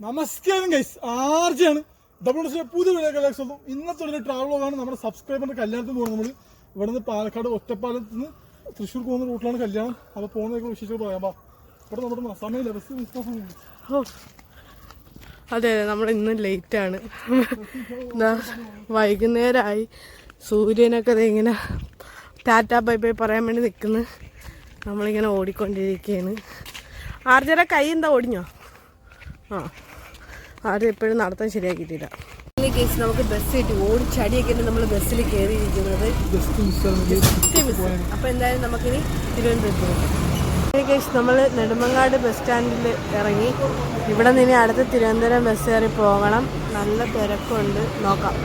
നമസ്കാരം guys ആർജിയാണ്. Double ഡോസിലെ പുതിയ video collection ഇന്നത്തെ ഒരു ട്രാവൽ ആണ് നമ്മുടെ സബ്സ്ക്രൈബറിന്റെ കല്യാണത്തിന് പോകുന്നത് നമ്മൾ ഇവിടുന്ന് പാലക്കാട് ഒറ്റപ്പാലത്ത് നിന്ന് തൃശ്ശൂർ പോകുന്ന റൂട്ടിലാണ് കല്യാണം. അപ്പോൾ പോകുന്നതൊക്കെ വിശേഷം പറയാം. ഇവിടെ നമ്മുടെ സമയമില്ല സമയമില്ല അതെ അതെ. നമ്മൾ ഇന്ന് ലേറ്റാണ് വൈകുന്നേരമായി സൂര്യനൊക്കെ ഇങ്ങനെ ടാറ്റ ബൈ ബൈ പറയാൻ വേണ്ടി നിൽക്കുന്നു നമ്മളിങ്ങനെ ഓടിക്കൊണ്ടിരിക്കുകയാണ് ആർജയുടെ കൈ എന്താ ഓടിഞ്ഞോ? ആ. ആരും എപ്പോഴും നടത്താൻ ശരിയാക്കിയിട്ടില്ല. കേസ് നമുക്ക് ബസ് കിട്ടി ഓടിച്ചടിയൊക്കെ നമ്മൾ ബസ്സിൽ കയറിയിരിക്കുന്നത് അപ്പോൾ എന്തായാലും നമുക്കിനി തിരുവനന്തപുരത്ത് കേസ് നമ്മൾ നെടുമങ്ങാട് ബസ് സ്റ്റാൻഡിൽ ഇറങ്ങി. ഇവിടെ നിന്ന് അടുത്ത തിരുവനന്തപുരം ബസ് കയറി പോകണം. നല്ല തിരക്കുണ്ട്. നോക്കാം.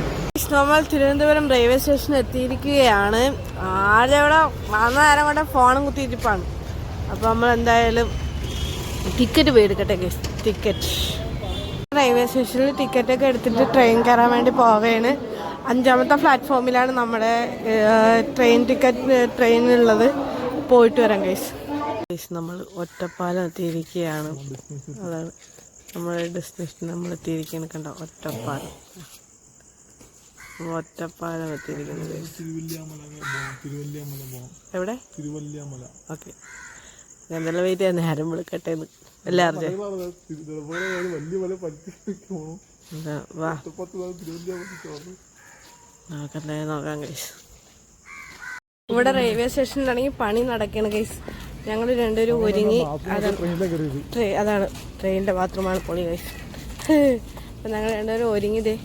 നമ്മൾ തിരുവനന്തപുരം റെയിൽവേ സ്റ്റേഷനിൽ എത്തിയിരിക്കുകയാണ്. ആരവിടെ ഇവിടെ വന്ന നേരം കൊണ്ട് ഫോണും കുത്തിയിരിപ്പാണ്. അപ്പോൾ നമ്മൾ എന്തായാലും ടിക്കറ്റ് പോയി എടുക്കട്ടെ കേസ് ടിക്കറ്റ് റെയിൽവേ സ്റ്റേഷനിൽ ടിക്കറ്റ് ഒക്കെ എടുത്തിട്ട് ട്രെയിൻ കയറാൻ വേണ്ടി പോവുകയാണ്. അഞ്ചാമത്തെ പ്ലാറ്റ്ഫോമിലാണ് നമ്മുടെ ട്രെയിൻ ടിക്കറ്റ് ട്രെയിൻ ഉള്ളത്. പോയിട്ട് വരാം കേസ് കേസ് നമ്മൾ ഒറ്റപ്പാലം എത്തിയിരിക്കുകയാണ്. അതാണ് നമ്മുടെ ഡെസ്റ്റിനേഷൻ നമ്മൾ എത്തിയിരിക്കുകയാണ് കണ്ടോ ഒറ്റപ്പാലം. ഒറ്റപ്പാലം എത്തിയിരിക്കുന്നത് എവിടെ? ഓക്കെ എന്തെല്ലാം വെയിറ്റ് ചെയ്യാൻ നേരം വിളിക്കട്ടെ എന്ന്. വലിയ പോകണം വാ. നോക്കാം ഗൈസ് ഇവിടെ റെയിൽവേ സ്റ്റേഷനിലാണെങ്കിൽ പണി നടക്കണം ഗൈസ് ഞങ്ങൾ രണ്ടുപേരും ഒരുങ്ങി അതാണ് ട്രെയിനിന്റെ ട്രെയിൻ അതാണ് ട്രെയിനിന്റെ ബാത്റൂമാണ് പൊളി ഗൈസ് അപ്പം ഞങ്ങൾ രണ്ടുപേരും ഒരുങ്ങി ദേ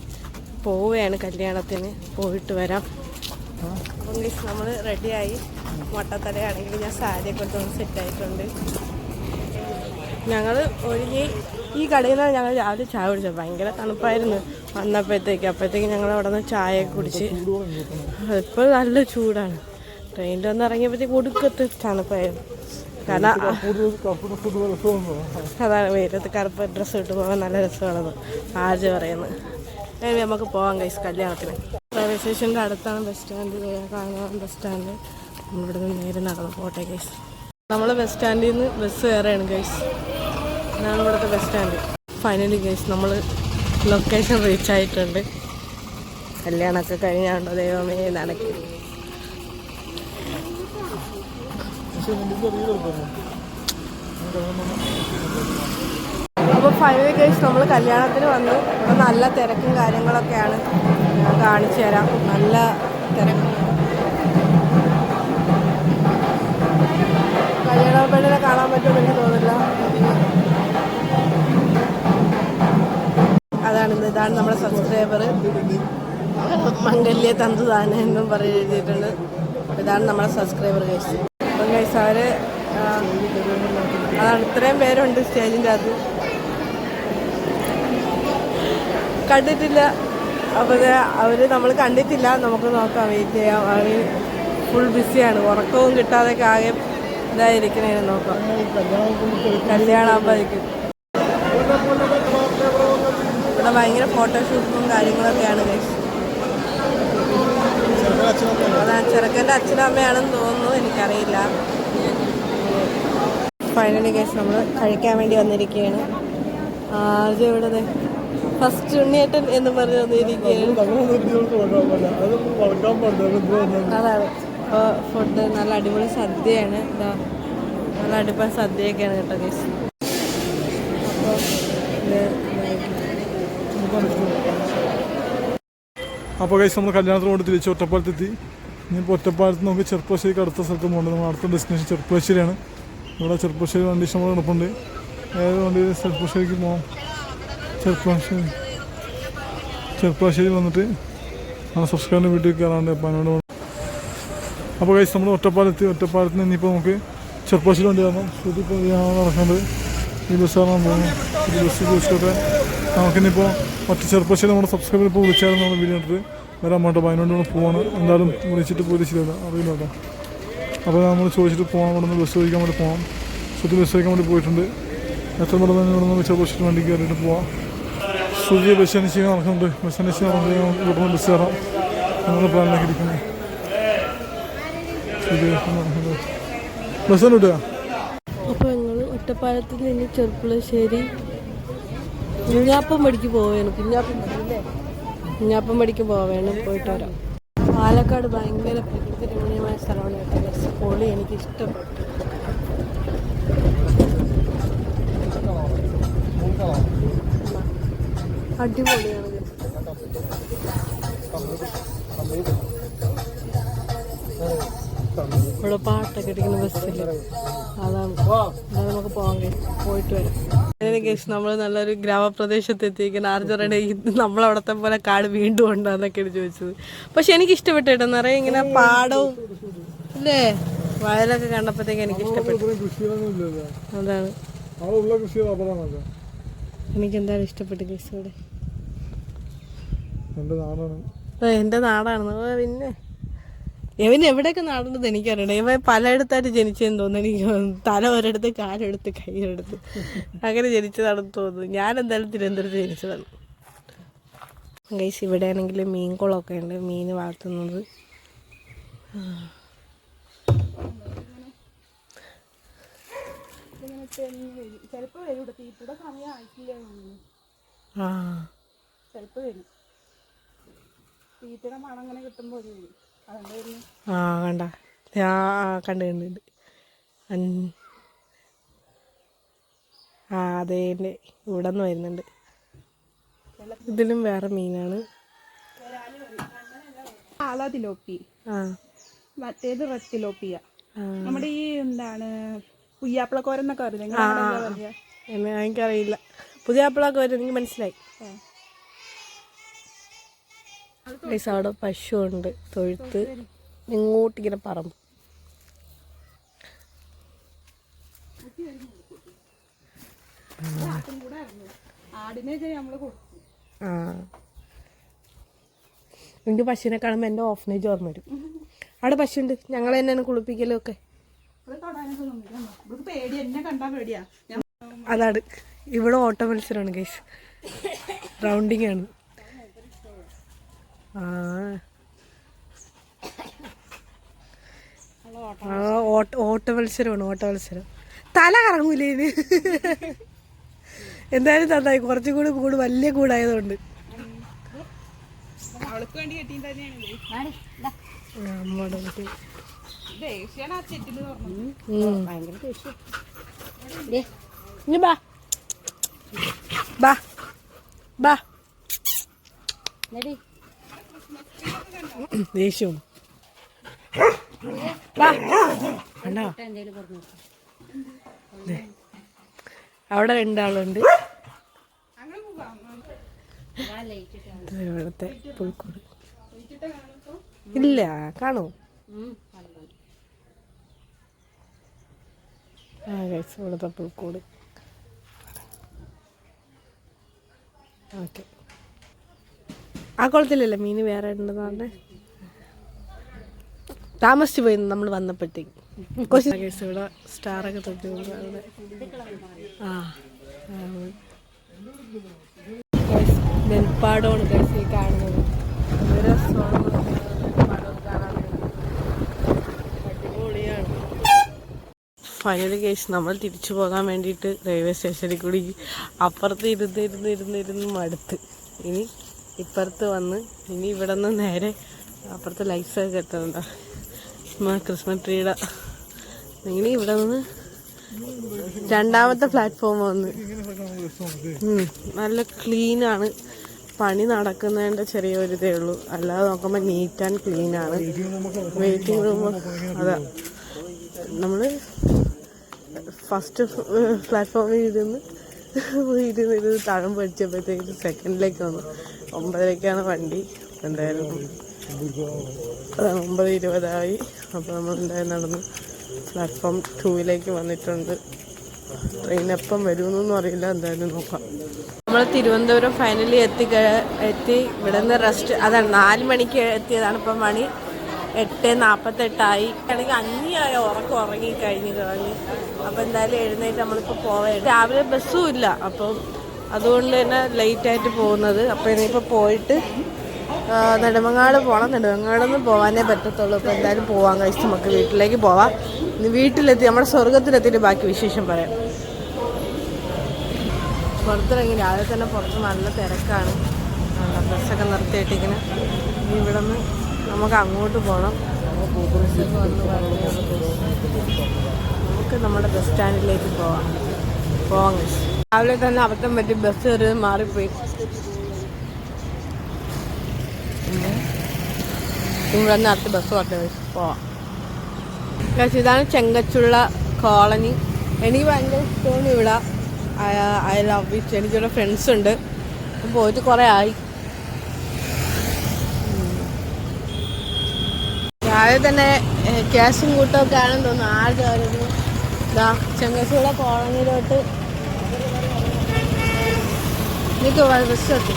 പോവുകയാണ് കല്യാണത്തിന്. പോയിട്ട് വരാം. അപ്പം ഗൈസ് നമ്മൾ റെഡിയായി മുട്ടത്തലയാണെങ്കിൽ ഞാൻ സാരിയൊക്കെ സെറ്റ് സെറ്റായിട്ടുണ്ട് ഞങ്ങൾ ഒരുങ്ങി ഈ കടയിൽ നിന്നാണ് ഞങ്ങൾ രാവിലെ ചായ കുടിച്ചത് ഭയങ്കര തണുപ്പായിരുന്നു. വന്നപ്പോഴത്തേക്ക് അപ്പോഴത്തേക്ക് ഞങ്ങൾ അവിടെ നിന്ന് ചായ കുടിച്ച്. ഇപ്പോൾ നല്ല ചൂടാണ്. ട്രെയിനിൽ വന്ന് ഇറങ്ങിയപ്പോഴത്തേക്ക് കൊടുക്കത്ത് തണുപ്പായിരുന്നു. കാരണം അതാണ് വെയിലത്ത് കറുപ്പ് ഡ്രസ്സ് ഇട്ട് പോകാൻ നല്ല രസമാണെന്ന് ആജ് പറയുന്നത് നമുക്ക് പോകാം കൈസ് കല്യാണത്തിന്. റെയിൽവേ സ്റ്റേഷന്റെ അടുത്താണ് ബസ് സ്റ്റാൻഡ് കാണാൻ ബസ് സ്റ്റാൻഡ് നമ്മളിവിടെ നിന്ന് നേരെ നടന്നു പോട്ടെ കൈസ് നമ്മൾ ബസ് സ്റ്റാൻഡിൽ നിന്ന് ബസ് കയറുകയാണ് ഗൈസ് ഇതാണ് ഇവിടുത്തെ ബസ് സ്റ്റാൻഡ് ഫൈനലി ഗൈസ് നമ്മൾ ലൊക്കേഷൻ റീച്ച് ആയിട്ടുണ്ട്. കല്യാണമൊക്കെ കഴിഞ്ഞാണ്ടോ? ദൈവമേ നനക്ക് അപ്പോൾ ഫൈനലി ഗേസ് നമ്മൾ കല്യാണത്തിന് വന്നു. ഇവിടെ നല്ല തിരക്കും കാര്യങ്ങളൊക്കെയാണ്. ഞാൻ കാണിച്ചു തരാം. നല്ല തിരക്കും. കല്യാണ പെണ്ണിനെ കാണാൻ പറ്റുമെന്ന് എനിക്ക് തോന്നുന്നില്ല. അതാണ് ഇതാണ് നമ്മുടെ സബ്സ്ക്രൈബർ മംഗല്യ തന്തുദാന എന്നും പറഞ്ഞ് എഴുതിയിട്ടുണ്ട്. ഇതാണ് നമ്മുടെ സബ്സ്ക്രൈബർ കേസ് അപ്പം കേസ് അവർ അതാണ് ഇത്രയും പേരുണ്ട് സ്റ്റേജിന്റെ അത് കണ്ടിട്ടില്ല. അപ്പോൾ അവർ നമ്മൾ കണ്ടിട്ടില്ല. നമുക്ക് നോക്കാം വെയിറ്റ് ചെയ്യാം. അവർ ഫുൾ ബിസിയാണ് ഉറക്കവും കിട്ടാതെയൊക്കെ ആകെ ഇതായിരിക്കണേ നോക്കാം. കല്യാണം ആകുമ്പോഴേക്കും ഇവിടെ ഭയങ്കര ഫോട്ടോഷൂട്ടും കാര്യങ്ങളൊക്കെയാണ് അതാ ചെറുക്കന്റെ അച്ഛനും അമ്മയാണെന്ന് തോന്നുന്നു എനിക്കറിയില്ല. ഫൈനലി കേസ് നമ്മൾ കഴിക്കാൻ വേണ്ടി വന്നിരിക്കുകയാണ്. ആദ്യം ഇവിടെ ഫസ്റ്റ് ഉണ്ണിയേട്ടൻ എന്ന് പറഞ്ഞ് വന്നിരിക്കുകയാണ്. അതാണ്. അപ്പോൾ ഫുഡ് നല്ല അടിപൊളി സദ്യയാണ്. എന്താ നല്ല അടിപൊളി സദ്യയൊക്കെയാണ് കേട്ടോ കേസ് അപ്പോൾ. അപ്പോൾ കഴിച്ച് നമ്മൾ കല്യാണത്തിന് കൊണ്ട് തിരിച്ച് ഒറ്റപ്പാലത്തെത്തി. ഇനിയിപ്പോൾ ഒറ്റപ്പാലത്ത് നമുക്ക് ചെറുപ്പശ്ശേരിക്ക് അടുത്ത സ്ഥലത്ത് പോകേണ്ടത് നമ്മൾ അടുത്ത ഡെസ്റ്റിനേഷൻ ചെറുപ്പശ്ശേരിയാണ് ഇവിടെ ചെറുപ്പശ്ശേരി വണ്ടി ഇഷ്ടംപോലെ കിടപ്പുണ്ട്. ഏത് വണ്ടി? ചെറുപ്പശ്ശേരിക്ക് പോകാം ചെറുപ്പശ്ശേരി ചെറുപ്പശ്ശേരി വന്നിട്ട് ആ സബ്സ്ക്രൈബറിന്റെ വീട്ടിൽ കയറാണ്ട് വേണം. അപ്പോൾ കഴിച്ച് നമ്മൾ ഒറ്റപ്പാലത്ത് ഒറ്റപ്പാലത്ത് നിന്ന് ഇനിയിപ്പോൾ നമുക്ക് ചെറുപ്പശ്ശേരി വണ്ടി കാരണം ഇതിപ്പോൾ നടക്കേണ്ടത് ഈ ബസ്സാണ് പോകുന്നത്. പോകുന്നു ഈ ബസ് ചോദിച്ചോട്ടെ നമുക്കിനിപ്പോൾ മറ്റ് ചെറുപ്പശ്ശേരി നമ്മുടെ സബ്സ്ക്രൈബർ ഇപ്പോൾ വിളിച്ചായിരുന്നു നമ്മുടെ വീഡിയോ ഇട്ടിട്ട് വരാൻ വേണ്ട അപ്പോൾ അതിനോട് നമ്മൾ പോവാണ്. എന്തായാലും വിളിച്ചിട്ട് പോയി ശരിയല്ല അറിയില്ല കേട്ടോ അപ്പോൾ നമ്മൾ ചോദിച്ചിട്ട് പോകാൻ ഇവിടെ നിന്ന് ബസ് ചോദിക്കാൻ വേണ്ടി പോകാം സുധി ബസ് ചോദിക്കാൻ വേണ്ടി പോയിട്ടുണ്ട്. എത്ര പെട്ടെന്ന് തന്നെ ഇവിടെ നിന്ന് ചെറുപ്പശ്ശേരി വണ്ടി കയറിയിട്ട് പോവാം? സുധി ബസ് അന്വേഷിക്കാൻ നടക്കുന്നുണ്ട്. ബസ് അന്വേഷിച്ച് നടക്കുമ്പോൾ ഇവിടെ നിന്ന് ബസ് കയറാം. നമ്മുടെ പ്ലാനിലേക്ക് ഇരിക്കുന്നത് ബസ് കിട്ടുക അപ്പോൾ ഞങ്ങൾ ഒറ്റപ്പാലത്ത് നിന്ന് ചെറുപ്പുളശ്ശേരി കുഞ്ഞാപ്പം പടിക്ക് പോവേണ്. കുഞ്ഞാപ്പം കുഞ്ഞാപ്പം പടിക്ക് പോവേണ്. പോയിട്ട് വരാം. പാലക്കാട് ഭയങ്കര പ്രകൃതി രമണീയമായ സ്ഥലമാണ് കേട്ടോ. പൊളി എനിക്ക് ഇഷ്ടപ്പെട്ടു അടിപൊളിയാണ്. guys. ഇവിടെ പാട്ടൊക്കെ ഇരിക്കുന്ന ബസ്സിൽ അതാണ്. അതാണ് നമുക്ക് പോകാൻ കഴിയും പോയിട്ട് വരാം. അങ്ങനെ കേസ് നമ്മൾ നല്ലൊരു ഗ്രാമപ്രദേശത്ത് എത്തിയിരിക്കുന്ന ആർജറയുടെ നമ്മളവിടത്തെ പോലെ കാട് വീണ്ടും ഉണ്ടോന്നൊക്കെയാണ് ചോദിച്ചത്. പക്ഷെ എനിക്ക് ഇഷ്ടപ്പെട്ടു കേട്ടോ. നിറയെ ഇങ്ങനെ പാടവും അല്ലേ വയലൊക്കെ കണ്ടപ്പോഴത്തേക്ക് എനിക്ക് ഇഷ്ടപ്പെട്ടു അതാണ്. എനിക്ക് എന്തായാലും ഇഷ്ടപ്പെട്ടു കേസ് ഇവിടെ. എന്റെ നാടാണ്. പിന്നെ. ഇവൻ എവിടെയൊക്കെ നടന്നത് എനിക്കറിയണം. ഇവൻ പലയിടത്തായിട്ട് ജനിച്ചെന്ന് തോന്നുന്നു. എനിക്ക്. തല ഒരിടത്ത് കാലെടുത്ത് കൈയെടുത്ത് അങ്ങനെ ജനിച്ചതാണെന്ന് തോന്നുന്നു. ഞാൻ എന്തായാലും തിരുവനന്തപുരത്ത് ജനിച്ചതാണ്. ഗൈസ് ഇവിടെ ആണെങ്കിൽ മീൻ മീൻകുളമൊക്കെ ഉണ്ട്. മീൻ വളർത്തുന്നത്. തീറ്റയുടെ സമയം ആയിട്ടില്ല ആ വരും. തീറ്റയുടെ മണം അങ്ങനെ കിട്ടുമ്പോൾ വരും. ആ കണ്ട. ഞാൻ കണ്ട് കണ്ടുണ്ട് ആ അതെ ഇവിടെ നിന്ന് വരുന്നുണ്ട്. ഇതിലും വേറെ മീനാണ്. ആളാ തിലോപ്പി ആ. മറ്റേത് റെഡ് തിലോപ്പിയ നമ്മുടെ ഈ എന്താണ് പുയ്യാപ്പിളക്കോരെന്നൊക്കെ പറയുന്നത് എനിക്കറിയില്ല പുതിയ ആപ്പിളൊക്കെ വരും എനിക്ക് മനസ്സിലായി. ഗൈസ് അവിടെ പശു ഉണ്ട് തൊഴുത്ത്. ഇങ്ങോട്ടിങ്ങനെ പറമ്പ്. ആ. എനിക്ക് പശുവിനെ കാണുമ്പോൾ എന്റെ ഓഫനേജ് ഓർമ്മ വരും. അവിടെ പശുണ്ട് ഞങ്ങൾ തന്നെയാണ് കുളിപ്പിക്കലും ഒക്കെ അത് തൊടാനൊക്കെ തോന്നില്ല പേടി എന്നെ കണ്ടാ പേടിയാ അതാണ്. ഇവിടെ ഓട്ട മത്സരമാണ് ഗൈസ് റൗണ്ടിങ് ആണ്. ആ ഓട്ടമത്സരം തല കറങ്ങൂലേ ഇത് എന്തായാലും നന്നായി കുറച്ചും കൂടി കൂട് വലിയ കൂടായതുകൊണ്ട് അവൾക്ക് ദേഷ്യവും. അവിടെ രണ്ടാളുണ്ട്. ഇവിടുത്തെ പുൽക്കൂട്. ഇല്ല കാണൂ? ആ കഴിച്ചു ഇവിടുത്തെ പുൽക്കൂട്. ഓക്കെ. ആ കുളത്തിലല്ലേ മീൻ വേറെ ഉണ്ടെന്ന് പറഞ്ഞേ? താമസിച്ചു പോയി നമ്മൾ വന്നപ്പോഴത്തേക്ക്. കുറച്ച് ഗൈസ് ഇവിടെ സ്റ്റാറൊക്കെ തൊട്ടി അവിടെ. ആ നെൽപ്പാടമാണ് ഗൈസ് ഈ കാണുന്നത്. ഒരു അടിപൊളിയാണ്. ഫൈനലി കേസ് നമ്മൾ തിരിച്ചു പോകാൻ വേണ്ടിയിട്ട് റെയിൽവേ സ്റ്റേഷനിൽ കൂടി അപ്പുറത്ത് ഇരുന്ന് ഇരുന്ന് ഇരുന്ന് ഇരുന്ന് മടുത്ത്. ഇനി ഇപ്പുറത്ത് വന്ന് ഇനി ഇവിടെ നിന്ന് നേരെ അപ്പുറത്തെ ലൈറ്റ്സ് ഒക്കെ എത്തുന്നുണ്ടോ ക്രിസ്മസ് ട്രീയുടെ ഇനി ഇവിടെ നിന്ന് രണ്ടാമത്തെ പ്ലാറ്റ്ഫോം വന്ന്. നല്ല ക്ലീനാണ് പണി നടക്കുന്നതിന്റെ ചെറിയൊരു ഇതേ ഉള്ളൂ. അല്ലാതെ നോക്കുമ്പോൾ നീറ്റ് ആൻഡ് ക്ലീൻ ആണ്. വെയിറ്റിംഗ് റൂം അതാ. നമ്മൾ ഫസ്റ്റ് പ്ലാറ്റ്ഫോമിൽ ഇരുന്ന് ഇരുന്ന് ഇരുന്ന് തഴം പഠിച്ചപ്പോഴത്തേക്ക് സെക്കൻഡിലേക്ക് വന്നു. ഒമ്പതരക്കാണ് വണ്ടി. എന്തായാലും ഒമ്പത് ഇരുപതായി. അപ്പോൾ നമ്മൾ എന്തായാലും നടന്ന്. പ്ലാറ്റ്ഫോം ടൂവിലേക്ക് വന്നിട്ടുണ്ട്. ട്രെയിൻ എപ്പം വരുമെന്നൊന്നും അറിയില്ല. എന്തായാലും നോക്കാം. നമ്മൾ തിരുവനന്തപുരം ഫൈനലി എത്തി എത്തി. ഇവിടെ നിന്ന് റെസ്റ്റ് അതാണ് നാല് മണിക്ക് എത്തിയതാണ് ഇപ്പം മണി. എട്ട് നാൽപ്പത്തെട്ടായി അല്ലെങ്കിൽ അഞ്ഞിയായ ഉറക്കം ഉറങ്ങി കഴിഞ്ഞു കളഞ്ഞ് അപ്പോൾ എന്തായാലും എഴുന്നേറ്റ് നമ്മളിപ്പോൾ പോവേ രാവിലെ ബസ്സും ഇല്ല. അപ്പം അതുകൊണ്ട് തന്നെ ലേറ്റ് ആയിട്ട് പോകുന്നത്. അപ്പോൾ ഇനിയിപ്പോൾ പോയിട്ട് നെടുമങ്ങാട് പോകണം നെടുമങ്ങാട് നിന്ന് പോകാനേ പറ്റത്തുള്ളൂ. അപ്പോൾ എന്തായാലും പോവാൻ കഴിച്ച് നമുക്ക് വീട്ടിലേക്ക് പോവാം. വീട്ടിലെത്തി നമ്മുടെ സ്വർഗത്തിലെത്തിയിട്ട് ബാക്കി വിശേഷം പറയാം. പുറത്തിറങ്ങി രാവിലെ തന്നെ പുറത്ത് നല്ല തിരക്കാണ്. ബസ്സൊക്കെ നിർത്തിയിട്ടിങ്ങനെ. ഇവിടെ നിന്ന് നമുക്ക് അങ്ങോട്ട് പോകണം നമുക്ക് നമ്മുടെ ബസ് സ്റ്റാൻഡിലേക്ക് പോവാം. പോവാം. രാവിലെ തന്നെ അബദ്ധം പറ്റി ബസ് കയറി മാറിപ്പോയി. ഇവിടെ നിന്ന് ബസ് പറഞ്ഞു പോവാം. Guys, ഇതാണ് ചെങ്കച്ചുള്ള കോളനി. എനിക്ക് ഭയങ്കര ഇഷ്ടമാണ് ഇവിടെ. ഐ ലവ് ഇറ്റ് എനിക്കിവിടെ ഫ്രണ്ട്സ് ഉണ്ട്. പോയിട്ട് കുറേ ആയി. രാവിലെ തന്നെ ക്യാഷും കൂട്ടമൊക്കെ ആണെന്ന് തോന്നുന്നു. ആരുടെ കയറുന്നു ഇതാ? ചെങ്ങശ്ശൂടെ കോളനിയിലോട്ട്. എനിക്ക് ബസ്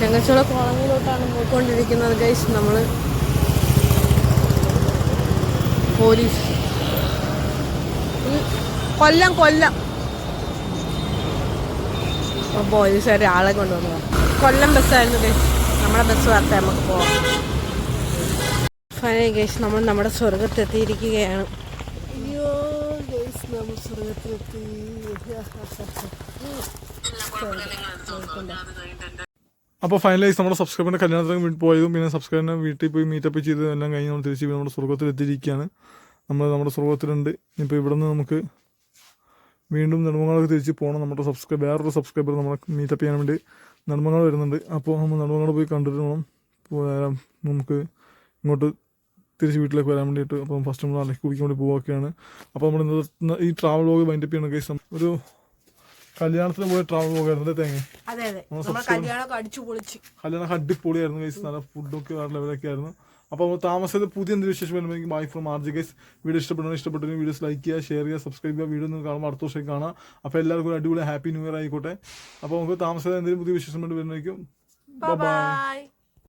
ചെങ്കച്ചുള്ള കോളനിയിലോട്ടാണ് പോയിക്കൊണ്ടിരിക്കുന്നത് ഗൈസ് നമ്മൾ പോലീസ്. കൊല്ലം കൊല്ലം. പോലീസുകാർ ആളെ കൊണ്ടുവന്നു കൊല്ലം ബസ്സായിരുന്നു ഗൈസ് നമ്മുടെ ബസ് വാർത്ത നമുക്ക് പോവാം. ഫൈനൽ ഗേസ് നമ്മൾ നമ്മുടെ സ്വർഗത്തെത്തിയിരിക്കുകയാണ്. അയ്യോ ഗൈസ് നമ്മൾ സ്വർഗത്തിലെത്തി. അപ്പോൾ ഫൈനലൈസ് നമ്മുടെ സബ്സ്ക്രൈബറിന്റെ കല്യാണത്തിന് വീട്ടിൽ പോയതും പിന്നെ സബ്സ്ക്രൈബറിനെ വീട്ടിൽ പോയി മീറ്റപ്പ് ചെയ്ത് എല്ലാം കഴിഞ്ഞ് നമ്മൾ തിരിച്ച് നമ്മുടെ സ്വർഗത്തിൽ എത്തിയിരിക്കുകയാണ് നമ്മൾ നമ്മുടെ സ്വർഗത്തിലുണ്ട്. ഇപ്പോൾ ഇവിടെ നിന്ന് നമുക്ക് വീണ്ടും നെടുമങ്ങളൊക്കെ തിരിച്ച് പോകണം നമ്മുടെ സബ്സ്ക്രൈബ് വേറൊരു സബ്സ്ക്രൈബർ നമ്മളെ മീറ്റപ്പ് ചെയ്യാൻ വേണ്ടി നെടുമങ്ങൾ വരുന്നുണ്ട്. അപ്പോൾ നമ്മൾ നെടുമങ്ങാട് പോയി കണ്ടിട്ട് വേണം നമുക്ക് ഇങ്ങോട്ട് തിരിച്ച് വീട്ടിലേക്ക് വരാൻ വേണ്ടിയിട്ട് അപ്പം ഫസ്റ്റ് നമ്മൾ അലക്കി കുടിക്കാൻ വേണ്ടി പോവുകയൊക്കെയാണ് അപ്പോൾ നമ്മൾ ഇന്നത്തെ ഈ ട്രാവൽ വ്ലോഗ് വൈൻഡപ്പ് ചെയ്യണം കേസ് ഒരു കല്യാണത്തിന് പോയ ട്രാവൽ വ്ലോഗായിരുന്നു തേങ്ങ? കല്യാണം അടിപൊളിയായിരുന്നു കേസ് നല്ല ഫുഡൊക്കെ വേറെ ലെവലൊക്കെ ആയിരുന്നു. അപ്പോൾ നമ്മൾ താമസിച്ചത് പുതിയ എന്ത് വിശേഷം വരുമ്പോൾ എനിക്ക് bye from RG guys video ഇഷ്ടപ്പെടുന്ന ഇഷ്ടപ്പെട്ടെങ്കിൽ വീഡിയോസ് ലൈക്ക് ചെയ്യുക ഷെയർ ചെയ്യുക സബ്സ്ക്രൈബ് ചെയ്യുക. വീഡിയോ നിങ്ങൾ കാണുമ്പോൾ അടുത്ത വർഷം കാണാം. അപ്പോൾ എല്ലാവർക്കും ഒരു അടിപൊളി ഹാപ്പി ന്യൂ ഇയർ ആയിക്കോട്ടെ. അപ്പോൾ നമുക്ക് താമസിച്ചത് എന്തെങ്കിലും പുതിയ വിശേഷം വേണ്ടി വരുന്നതായിരിക്കും. ബൈ